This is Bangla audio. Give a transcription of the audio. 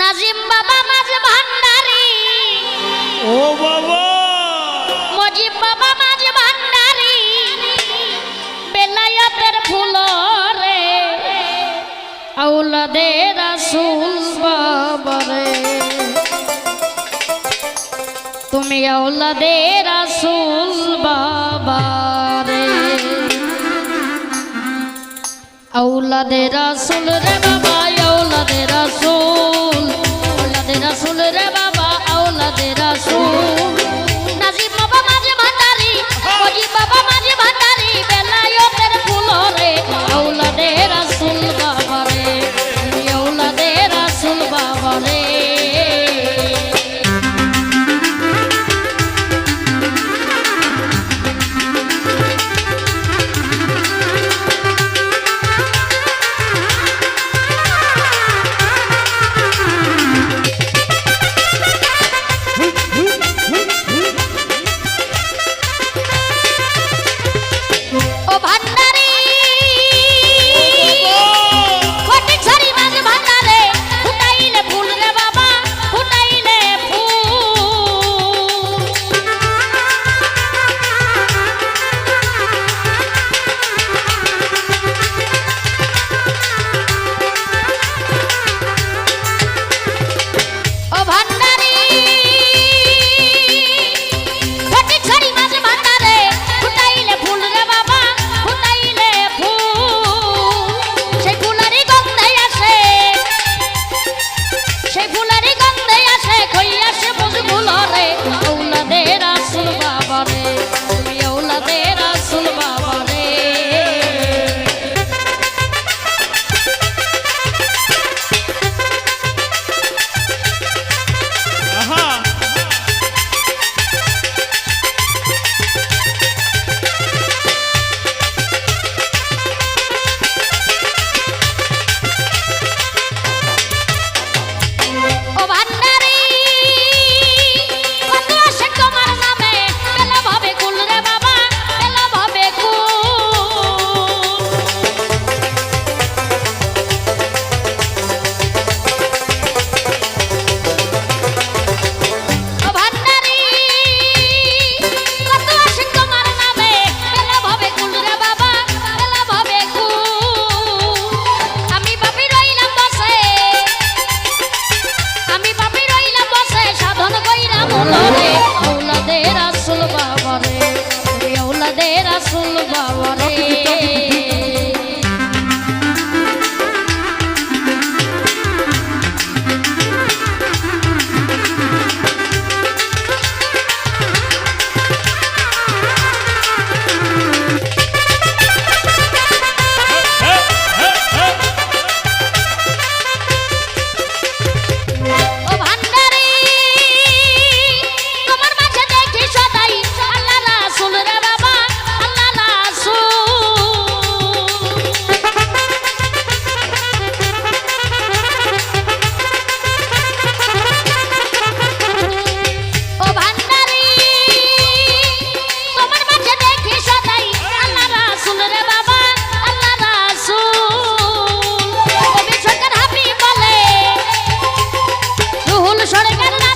নাজিম বাবা মাঝ ভান্ডারি। ও বাবা। মজিব বাবা মাঝ ভান্ডারি। বেলায়াতের ফুল রে আউলাদে রাসুল বাবা রে তুমি আউলাদে রাসুল বাবা রে আউলাদে রাসুল রে বাবা আওলাদের রাসুল আওলাদের রাসুল রে বাবা আওলাদের রাসুল bye-bye সরকার